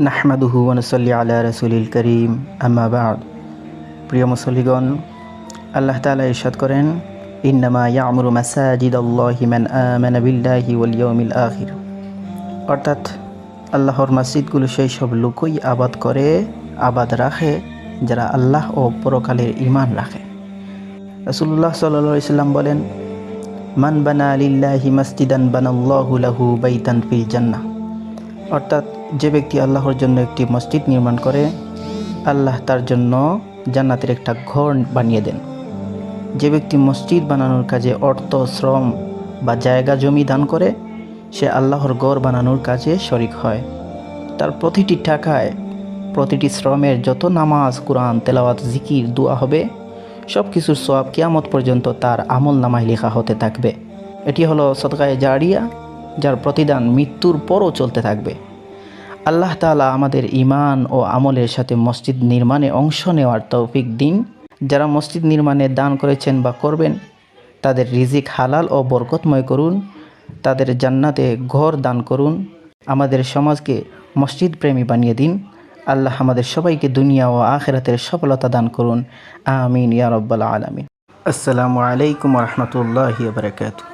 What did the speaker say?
নাহমাদুহু ওয়ানুসল্লি আলা রসুলিল করিম, আম্মা প্রিয় মুসল্লিগণ, আল্লাহ তাআলা ইরশাদ করেন, ইন্নামা ইয়ামুরু মাসাজিদ আল্লাহি মান আমানা বিল্লাহি ওয়াল ইয়াউমিল আখির। অর্থাৎ আল্লাহর মসজিদগুলো সেই সব লোকই আবাদ করে, আবাদ রাখে, যারা আল্লাহ ও পরকালের ঈমান রাখে। রাসূলুল্লাহ সাল্লাল্লাহু আলাইহি সাল্লাম বলেন, মান বানা লিল্লাহি মাসজিদান বানাল্লাহু লাহু বাইতান ফিল জান্নাহ। অর্থাৎ যে ব্যক্তি আল্লাহর জন্য একটি মসজিদ নির্মাণ করে, আল্লাহ তার জন্য জান্নাতের একটা ঘর বানিয়ে দেন। যে ব্যক্তি মসজিদ বানানোর কাজে অর্থ, শ্রম বা জায়গা, জমি দান করে, সে আল্লাহর গড় বানানোর কাজে শরিক হয়। তার প্রতিটি টাকায়, প্রতিটি শ্রমের যত নামাজ, কোরআন, তেলাওয়াত, জিকির, দোয়া হবে সব কিছুর সব কিয়ামত পর্যন্ত তার আমল নামায় লেখা হতে থাকবে। এটি হলো সদকায়ে জারিয়া যার প্রতিদান মৃত্যুর পরও চলতে থাকবে। আল্লাহ তালা আমাদের ইমান ও আমলের সাথে মসজিদ নির্মাণে অংশ নেওয়ার তৌফিক দিন। যারা মসজিদ নির্মাণে দান করেছেন বা করবেন, তাদের রিজিক হালাল ও বরকতময় করুন। তাদের জান্নাতে ঘর দান করুন। আমাদের সমাজকে মসজিদ প্রেমী বানিয়ে দিন। আল্লাহ আমাদের সবাইকে দুনিয়া ও আখেরাতের সফলতা দান করুন। আমিন ইয়া রব্বাল আলামিন। আসসালামু আলাইকুম রহমতুল্লাহ বারকাতু